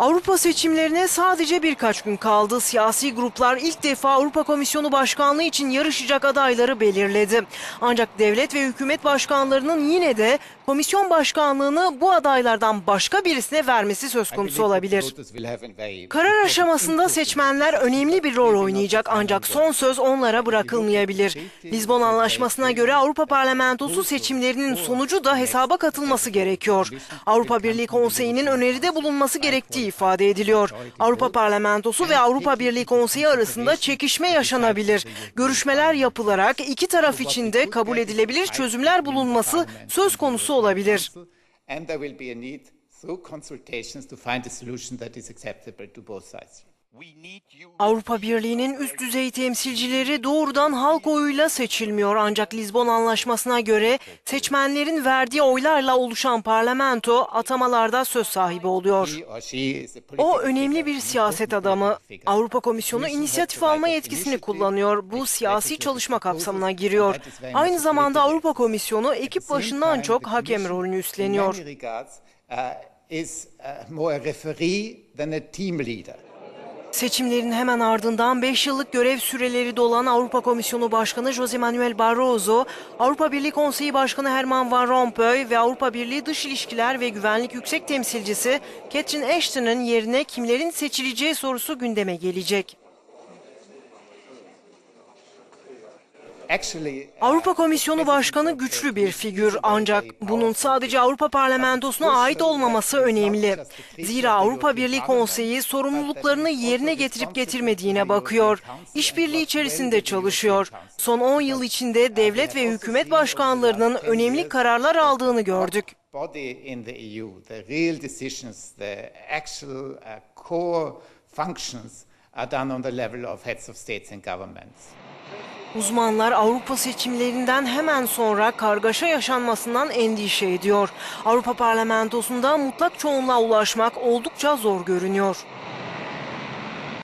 Avrupa seçimlerine sadece birkaç gün kaldı. Siyasi gruplar ilk defa Avrupa Komisyonu Başkanlığı için yarışacak adayları belirledi. Ancak devlet ve hükümet başkanlarının yine de komisyon başkanlığını bu adaylardan başka birisine vermesi söz konusu olabilir. Karar aşamasında seçmenler önemli bir rol oynayacak ancak son söz onlara bırakılmayabilir. Lizbon Anlaşması'na göre Avrupa Parlamentosu seçimlerinin sonucu da hesaba katılması gerekiyor. Avrupa Birliği Konseyi'nin öneride bulunması gerektiği ifade ediliyor. Avrupa Parlamentosu ve Avrupa Birliği Konseyi arasında çekişme yaşanabilir. Görüşmeler yapılarak iki taraf için de kabul edilebilir çözümler bulunması söz konusu olabilir. And there will be a need through consultations to find a solution that is acceptable to both sides. Avrupa Birliği'nin üst düzey temsilcileri doğrudan halk oyuyla seçilmiyor ancak Lizbon Anlaşması'na göre seçmenlerin verdiği oylarla oluşan parlamento atamalarda söz sahibi oluyor. O önemli bir siyaset adamı. Avrupa Komisyonu inisiyatif alma yetkisini kullanıyor. Bu siyasi çalışma kapsamına giriyor. Aynı zamanda. Avrupa Komisyonu ekip başından çok hakem rolünü üstleniyor. uh, is uh, more a referee than a team leader. Seçimlerin hemen ardından 5 yıllık görev süreleri dolan Avrupa Komisyonu Başkanı José Manuel Barroso, Avrupa Birliği Konseyi Başkanı Herman Van Rompuy ve Avrupa Birliği Dış İlişkiler ve Güvenlik Yüksek Temsilcisi Catherine Ashton'ın yerine kimlerin seçileceği sorusu gündeme gelecek. Avrupa Komisyonu Başkanı güçlü bir figür ancak bunun sadece Avrupa Parlamentosuna ait olmaması önemli. Zira Avrupa Birliği Konseyi sorumluluklarını yerine getirip getirmediğine bakıyor. İşbirliği içerisinde çalışıyor. Son 10 yıl içinde devlet ve hükümet başkanlarının önemli kararlar aldığını gördük. uh, core functions are done on the level of heads of states and governments. Uzmanlar Avrupa seçimlerinden hemen sonra kargaşa yaşanmasından endişe ediyor. Avrupa Parlamentosu'nda mutlak çoğunluğa ulaşmak oldukça zor görünüyor.